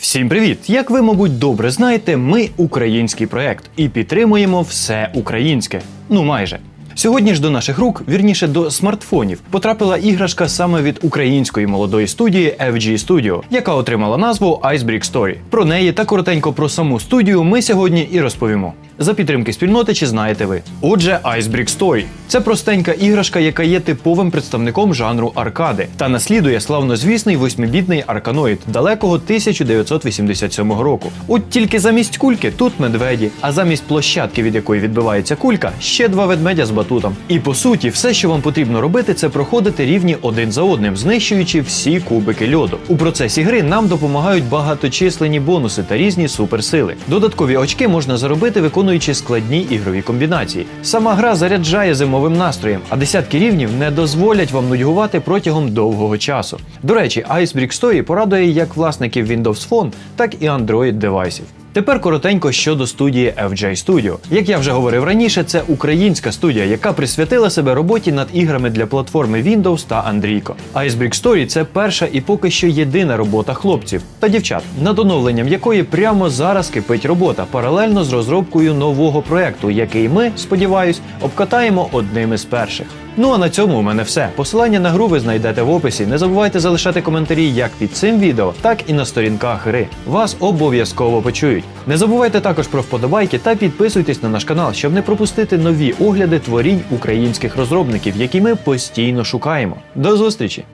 Всім привіт! Як ви, мабуть, добре знаєте, ми український проект і підтримуємо все українське. Ну майже. Сьогодні ж до наших рук, вірніше до смартфонів, потрапила іграшка саме від української молодої студії FG Studio, яка отримала назву Icebreak Story. Про неї та коротенько про саму студію ми сьогодні і розповімо. За підтримки спільноти чи знаєте ви? Отже, Icebrick Story – це простенька іграшка, яка є типовим представником жанру аркади та наслідує славнозвісний восьмибітний арканоїд далекого 1987 року. От тільки замість кульки тут медведі, а замість площадки, від якої відбивається кулька, ще два ведмедя з батутом. І по суті, все, що вам потрібно робити, це проходити рівні один за одним, знищуючи всі кубики льоду. У процесі гри нам допомагають багаточисленні бонуси та різні суперсили. Додаткові очки можна заробити, виконуючи складні ігрові комбінації. Сама гра заряджає зимовим настроєм, а десятки рівнів не дозволять вам нудьгувати протягом довгого часу. До речі, Icebreak Story порадує як власників Windows Phone, так і Android девайсів. Тепер коротенько щодо студії FJ Studio. Як я вже говорив раніше, це українська студія, яка присвятила себе роботі над іграми для платформи Windows та Android. Icebrick Story – це перша і поки що єдина робота хлопців та дівчат, над оновленням якої прямо зараз кипить робота, паралельно з розробкою нового проекту, який ми, сподіваюсь, обкатаємо одним із перших. Ну а на цьому у мене все. Посилання на гру ви знайдете в описі. Не забувайте залишати коментарі як під цим відео, так і на сторінках гри. Вас обов'язково почують. Не забувайте також про вподобайки та підписуйтесь на наш канал, щоб не пропустити нові огляди творінь українських розробників, які ми постійно шукаємо. До зустрічі!